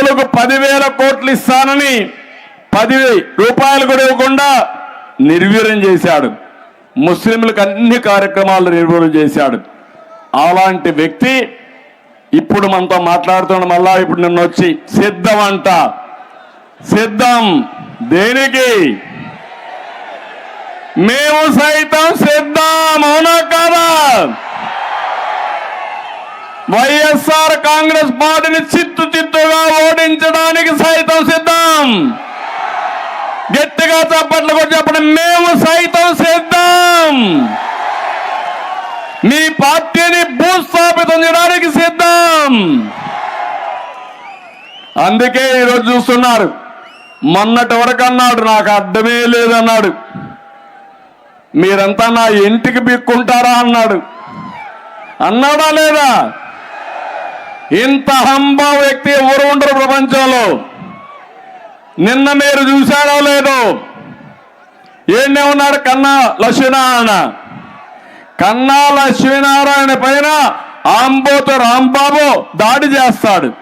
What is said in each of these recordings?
రైతులకు పదివేల కోట్లు ఇస్తానని పది రూపాయలు కూడా ఇవ్వకుండా నిర్వీర్యం చేశాడు. ముస్లింలకు అన్ని కార్యక్రమాలు నిర్వీర్యం చేశాడు. అలాంటి వ్యక్తి ఇప్పుడు మనతో మాట్లాడుతున్న మళ్ళా ఇప్పుడు నిన్న వచ్చి సిద్ధం అంట. సిద్ధం దేనికి? మేము సైతం సిద్ధం అవునా కదా? వైఎస్ఆర్ కాంగ్రెస్ పార్టీని చిత్తు చిత్తుగా ఓడించడానికి సైతం సిద్ధం. గట్టిగా చప్పట్లు కూడా చెప్పండి మేము సైతం సిద్ధం. మీ పార్టీని భూస్థాపితం చేయడానికి సిద్ధం. అందుకే ఈరోజు చూస్తున్నారు. మొన్నటి వరకు అన్నాడు నాకు అడ్డమే లేదన్నాడు మీరంతా నా ఇంటికి బిక్కుంటారా అన్నాడు. అన్నాడా లేదా? ఇంత హంబ వ్యక్తి ఎవరు ఉండరు ప్రపంచంలో. నిన్న మీరు చూశారో లేదో? ఏండే ఉన్నాడు కన్నా లక్ష్మీనారాయణ. కన్నా లక్ష్మీనారాయణ పైన ఆంబోతు రాంబాబు దాడి చేస్తాడు.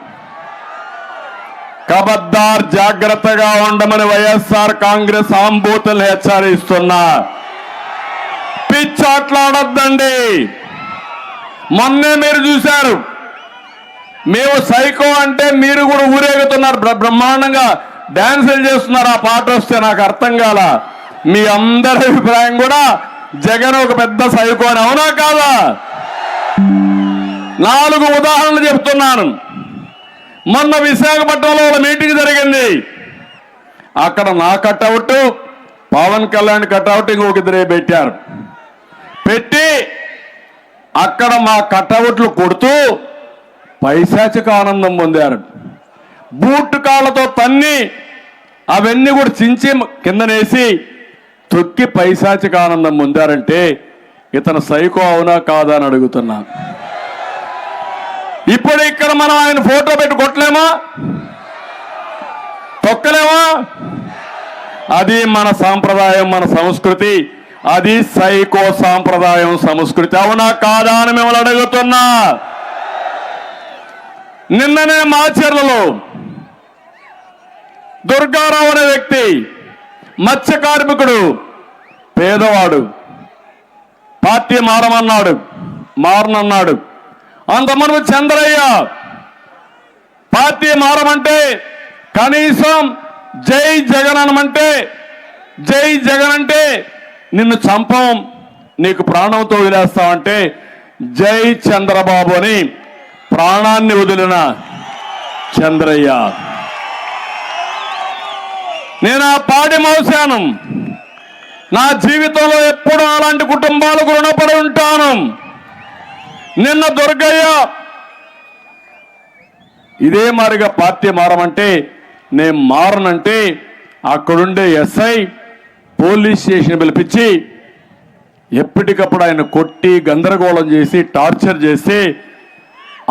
కబద్దార్ జాగ్రత్తగా ఉండమని వైఎస్ఆర్ కాంగ్రెస్ ఆంబోతులు హెచ్చరిస్తున్నా. పిచ్చాట్లాడొద్దండి. మొన్నే మీరు చూశారు. మేము సైకో అంటే మీరు కూడా ఊరేగుతున్నారు బ్ర- బ్రహ్మాండంగా. డ్యాన్సులు చేస్తున్నారు ఆ పాట వస్తే నాకు అర్థం కాల. మీ అందరి అభిప్రాయం కూడా జగన్ ఒక పెద్ద సైకో అని. అవునా కాదా? నాలుగు ఉదాహరణలు చెప్తున్నాను. మొన్న విశాఖపట్నంలో ఒక మీటింగ్ జరిగింది. అక్కడ నా కట్అవుట్ పవన్ కళ్యాణ్ కట్అవుట్ ఇంకొకద్దరే పెట్టారు. పెట్టి అక్కడ మా కట్అవుట్లు కొడుతూ పైశాచిక ఆనందం పొందారు. బూట్ కాళ్ళతో తన్ని అవన్నీ కూడా చించి కిందనేసి తొక్కి పైశాచిక ఆనందం పొందారంటే ఇతను సైకో అవునా కాదా అని అడుగుతున్నా. ఇప్పుడు ఇక్కడ మనం ఆయన ఫోటో పెట్టి కొట్టలేమా? తొక్కలేమా? అది మన సాంప్రదాయం మన సంస్కృతి. అది సైకో సాంప్రదాయం సంస్కృతి అవునా కాదా అని మిమ్మల్ని అడుగుతున్నా. నిన్ననే మాచర్లలో దుర్గారావు అనే వ్యక్తి మత్స్య కార్మికుడు పేదవాడు పార్టీ మారమన్నాడు మారనన్నాడు. అంతమంది చంద్రయ్య పార్టీ మారమంటే కనీసం జై జగన్ అనమంటే జై జగన్ అంటే నిన్ను చంపం నీకు ప్రాణంతో వదిలేస్తామంటే జై చంద్రబాబు అని ప్రాణాన్ని వదిలిన చంద్రయ్య. నేను ఆ పాడి మోసాను నా జీవితంలో ఎప్పుడూ అలాంటి కుటుంబాలకు రుణపడి ఉంటాను. నిన్న దుర్గయ్య ఇదే మారిగా పార్టీ మారమంటే నేను మారనంటే అక్కడుండే ఎస్ఐ పోలీస్ స్టేషన్ పిలిపించి ఎప్పటికప్పుడు ఆయన కొట్టి గందరగోళం చేసి టార్చర్ చేసి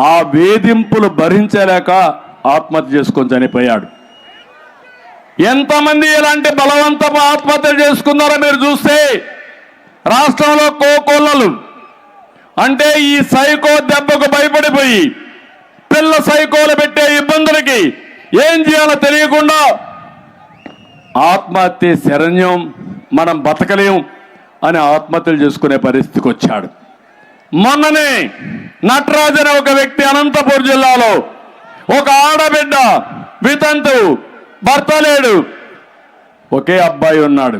ఆ వేధింపులు భరించలేక ఆత్మహత్య చేసుకొని చనిపోయాడు. ఎంతమంది ఇలాంటి బలవంతపు ఆత్మహత్యలు చేసుకున్నారో మీరు చూస్తే రాష్ట్రంలో కోకొల్లలు. అంటే ఈ సైకో దెబ్బకు భయపడిపోయి పిల్ల సైకోలు పెట్టే ఇబ్బందులకి ఏం చేయాలో తెలియకుండా ఆత్మహత్య శరణ్యం మనం బతకలేం అని ఆత్మహత్యలు చేసుకునే పరిస్థితికి వచ్చాడు. మొన్ననే నటరాజ్ అనే ఒక వ్యక్తి అనంతపూర్ జిల్లాలో ఒక ఆడబిడ్డ వితంతు భర్త లేడు. ఒకే అబ్బాయి ఉన్నాడు.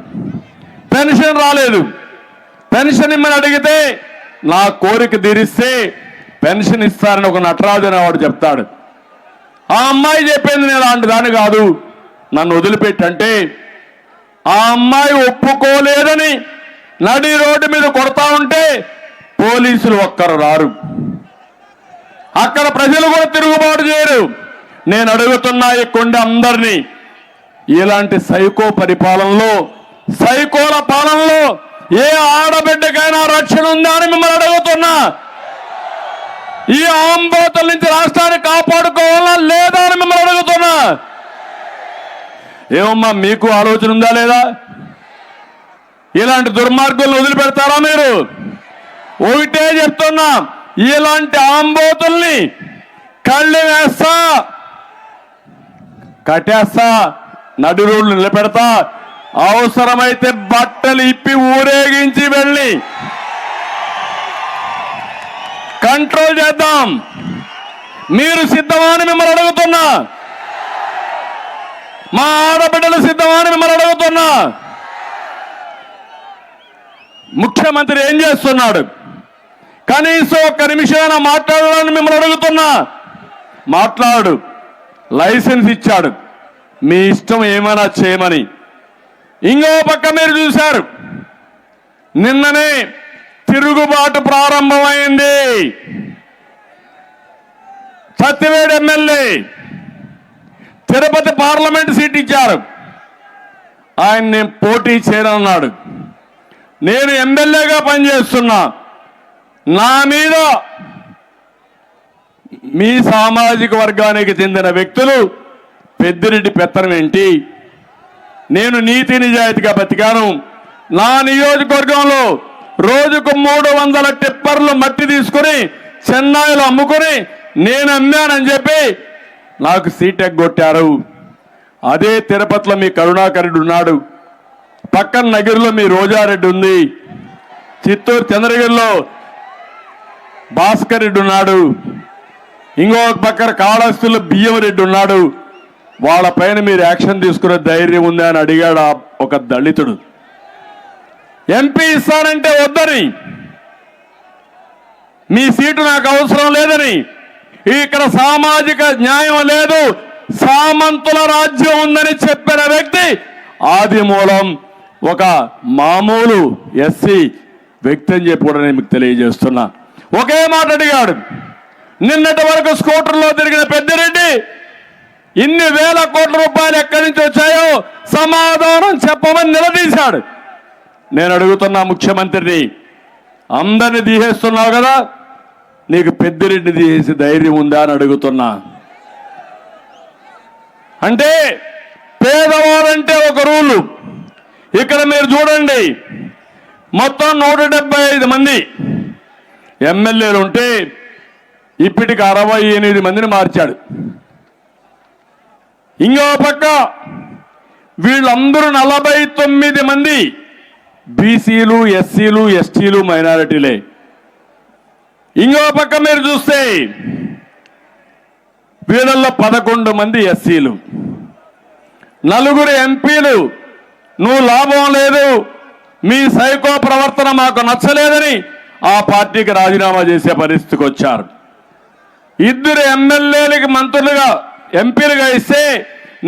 పెన్షన్ రాలేదు. పెన్షన్ ఇమ్మని అడిగితే నా కోరిక తీరిస్తే పెన్షన్ ఇస్తారని ఒక నటరాజు అనేవాడు చెప్తాడు. ఆ అమ్మాయి చెప్పింది నేను అలాంటి దాన్ని కాదు. నన్ను వదిలిపెట్టంటే ఆ అమ్మాయి ఒప్పుకోలేదని నడి రోడ్డు మీద కొడతా ఉంటే పోలీసులు ఒక్కరు రారు. అక్కడ ప్రజలు కూడా తిరుగుబాటు చేయరు. నేను అడుగుతున్నా ఈ కొండ అందరినీ ఇలాంటి సైకో పరిపాలనలో సైకోల పాలనలో ఏ ఆడబిడ్డకైనా రక్షణ ఉందా అని మిమ్మల్ని అడుగుతున్నా. ఈ ఆంబోతుల నుంచి రాష్ట్రాన్ని కాపాడుకోవాలా లేదా అని మిమ్మల్ని అడుగుతున్నా. ఏమమ్మా మీకు ఆలోచన ఉందా లేదా? ఇలాంటి దుర్మార్గులను వదిలిపెడతారా మీరు? ఒకటే చెప్తున్నా ఇలాంటి ఆంబోతుల్ని కళ్ళు వేస్తా కట్టేస్తా నడి రోడ్లు నిలబెడతా అవసరమైతే బట్టలు ఇప్పి ఊరేగించి వెళ్ళి కంట్రోల్ చేద్దాం. మీరు సిద్ధమాని మిమ్మల్ని అడుగుతున్నా. మా ఆడబిడ్డలు సిద్ధమాని మిమ్మల్ని అడుగుతున్నా. ముఖ్యమంత్రి ఏం చేస్తున్నాడు? కనీసం ఒక్క నిమిషమైనా మాట్లాడాలని మిమ్మల్ని అడుగుతున్నా. మాట్లాడు. లైసెన్స్ ఇచ్చాడు. మీ ఇష్టం ఏమైనా చేయమని. ఇంకో పక్క మీరు చూశారు. నిన్ననే తిరుగుబాటు ప్రారంభమైంది. Satyavedu MLA Tirupati parliament seat ఇచ్చారు. ఆయన నేను పోటీ చేయనన్నాడు. నేను ఎమ్మెల్యేగా పనిచేస్తున్నా. నా మీద మీ సామాజిక వర్గానికి చెందిన వ్యక్తులు పెద్దిరెడ్డి పెత్తనం ఏంటి? నేను నీతి నిజాయితీగా బతికాను. నా నియోజకవర్గంలో రోజుకు మూడు వందల టిప్పర్లు మట్టి తీసుకుని చెన్నైలో అమ్ముకొని నేను అమ్మానని చెప్పి నాకు సీట్ ఎగ్గొట్టారు. అదే తిరుపతిలో మీ కరుణాకరుడు ఉన్నాడు. పక్కన నగిరిలో మీ రోజారెడ్డి ఉంది. చిత్తూరు చంద్రగిరిలో భాస్కర్ రెడ్డి ఉన్నాడు. ఇంకొక పక్కన కాళహస్తిలో బియ్యం రెడ్డి ఉన్నాడు. వాళ్ళ పైన మీరు యాక్షన్ తీసుకునే ధైర్యం ఉందా అని అడిగాడు ఆ ఒక దళితుడు. ఎంపీ ఇస్తానంటే వద్దని. మీ సీటు నాకు అవసరం లేదని. ఇక్కడ సామాజిక న్యాయం లేదు. సామంతుల రాజ్యం ఉందని చెప్పిన వ్యక్తి ఆది మూలం ఒక మామూలు ఎస్సీ వ్యక్తి అని చెప్పి కూడా నేను మీకు తెలియజేస్తున్నా. ఒకే మాట అడిగాడు. నిన్నటి వరకు స్కూటర్లో తిరిగిన పెద్దిరెడ్డి ఇన్ని వేల కోట్ల రూపాయలు ఎక్కడి నుంచి వచ్చాయో సమాధానం చెప్పమని నిలదీశాడు. నేను అడుగుతున్నా ముఖ్యమంత్రిని అందరిని తీసేస్తున్నావు కదా? నీకు పెద్దిరెడ్డి తీసేసి ధైర్యం ఉందా అని అడుగుతున్నా. అంటే పేదవారంటే ఒక రూలు. ఇక్కడ మీరు చూడండి మొత్తం నూట డెబ్బై ఐదు మంది ఎమ్మెల్యేలు ఉంటే ఇప్పటికి అరవై ఎనిమిది మందిని మార్చాడు. ఇంకో పక్క వీళ్ళందరూ నలభై తొమ్మిది మంది బీసీలు ఎస్సీలు ఎస్టీలు మైనారిటీలే. ఇంకో పక్క మీరు చూస్తే వీళ్ళల్లో పదకొండు మంది ఎస్సీలు. నలుగురు ఎంపీలు నువ్వు లాభం లేదు మీ సైకో ప్రవర్తన మాకు నచ్చలేదని ఆ పార్టీకి రాజీనామా చేసే పరిస్థితికి వచ్చారు. ఇద్దరు ఎమ్మెల్యేలకి మంత్రులుగా ఎంపీలుగా ఇస్తే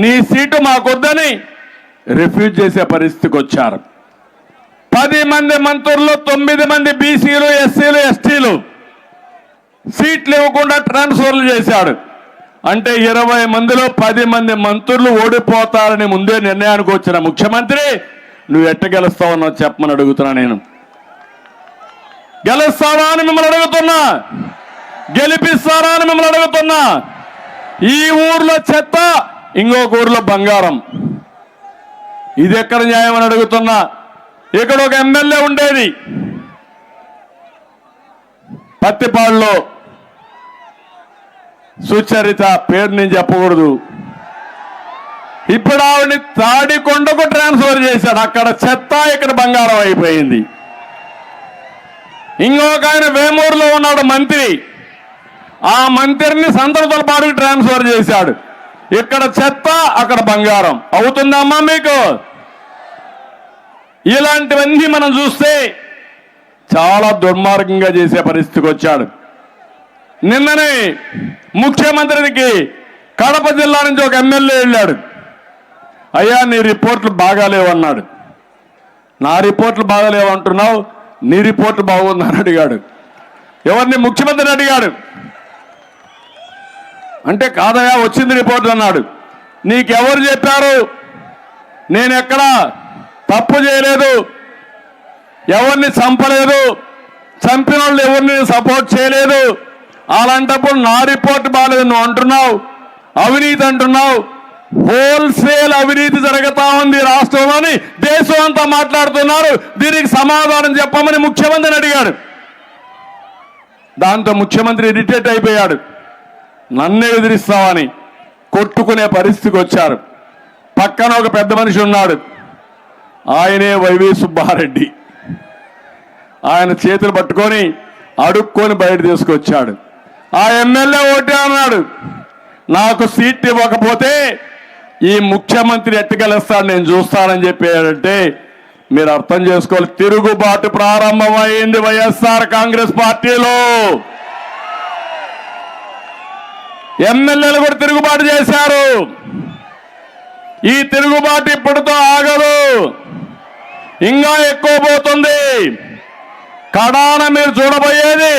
నీ సీటు మాకొద్దని రిఫ్యూజ్ చేసే పరిస్థితికి వచ్చారు. పది మంది మంత్రులు తొమ్మిది మంది బీసీలు ఎస్సీలు ఎస్టీలు సీట్లు ఇవ్వకుండా ట్రాన్స్ఫర్లు చేశాడు. అంటే ఇరవై మందిలో పది మంది మంత్రులు ఓడిపోతారని ముందే నిర్ణయానికి వచ్చిన ముఖ్యమంత్రి నువ్వు ఎట్ట గెలుస్తావన్నో చెప్పమని అడుగుతున్నా నేను. గెలుస్తావా అని మిమ్మల్ని అడుగుతున్నా. గెలిపిస్తారా అని మిమ్మల్ని అడుగుతున్నా. ఈ ఊర్లో చెత్త ఇంకొక ఊర్లో బంగారం. ఇది ఎక్కడ న్యాయం అని అడుగుతున్నా. ఇక్కడ ఒక ఎమ్మెల్యే ఉండేది. పత్తిపాడులో. సుచరిత పేరు నేను చెప్పకూడదు. ఇప్పుడు ఆవిడని తాడికొండకు ట్రాన్స్ఫర్ చేశాడు. అక్కడ చెత్త ఇక్కడ బంగారం అయిపోయింది. ఇంకొక ఆయన వేమూరులో ఉన్నాడు మంత్రి. ఆ మంత్రిని సంతలపాడుకు ట్రాన్స్ఫర్ చేశాడు. ఇక్కడ చెత్త అక్కడ బంగారం. అవుతుందమ్మా మీకు? ఇలాంటివన్నీ మనం చూస్తే చాలా దుర్మార్గంగా చేసే పరిస్థితికి వచ్చాడు. నిన్ననే ముఖ్యమంత్రికి కడప జిల్లా నుంచి ఒక ఎమ్మెల్యే వెళ్ళాడు. అయ్యా నీ రిపోర్ట్లు బాగాలేవన్నాడు. నా రిపోర్ట్లు బాగాలేవంటున్నావు. నీ రిపోర్ట్లు బాగుందని అడిగాడు. ఎవరిని? ముఖ్యమంత్రిని అడిగాడు. అంటే కాదయా వచ్చింది రిపోర్ట్ అన్నాడు. నీకెవరు చెప్పారు? నేను ఎక్కడ తప్పు చేయలేదు. ఎవరిని చంపలేదు? చంపిన వాళ్ళు ఎవరిని సపోర్ట్ చేయలేదు? అలాంటప్పుడు నా రిపోర్ట్ బాగాలేదు. నువ్వు అంటున్నావు. అవినీతి అంటున్నావు. హోల్సేల్ అవినీతి జరుగుతా ఉంది రాష్ట్రంలోని. దేశం అంతా మాట్లాడుతున్నారు. దీనికి సమాధానం చెప్పమని ముఖ్యమంత్రిని అడిగాడు. దాంతో ముఖ్యమంత్రి ఇరిటేట్ అయిపోయాడు. నన్నే ఎదిరిస్తామని కొట్టుకునే పరిస్థితికి వచ్చారు. పక్కన ఒక పెద్ద మనిషి ఉన్నాడు. ఆయనే వైవి సుబ్బారెడ్డి. ఆయన చేతులు పట్టుకొని అడుక్కొని బయట తీసుకొచ్చాడు. ఆ ఎమ్మెల్యే ఓటే అన్నాడు. నాకు సీట్ ఇవ్వకపోతే ఈ ముఖ్యమంత్రి ఎట్టుకెళ్ళిస్తాడు నేను చూస్తానని చెప్పాడంటే మీరు అర్థం చేసుకోవాలి. తిరుగుబాటు ప్రారంభమైంది వైఎస్ఆర్ కాంగ్రెస్ పార్టీలో. ఎమ్మెల్యేలు కూడా తిరుగుబాటు చేశారు. ఈ తిరుగుబాటు ఇప్పటితో ఆగదు. ఇంకా ఎక్కువ పోతుంది. కడాన మీరు చూడబోయేది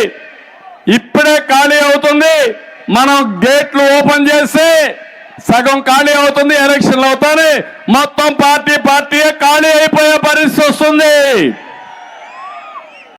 ఇప్పుడే ఖాళీ అవుతుంది. మనం గేట్లు ఓపెన్ చేస్తే సగం ఖాళీ అవుతుంది ఎలక్షన్లు అవుతాయి. మొత్తం పార్టీ పార్టీ ఖాళీ అయిపోయే పరిస్థితి వస్తుంది.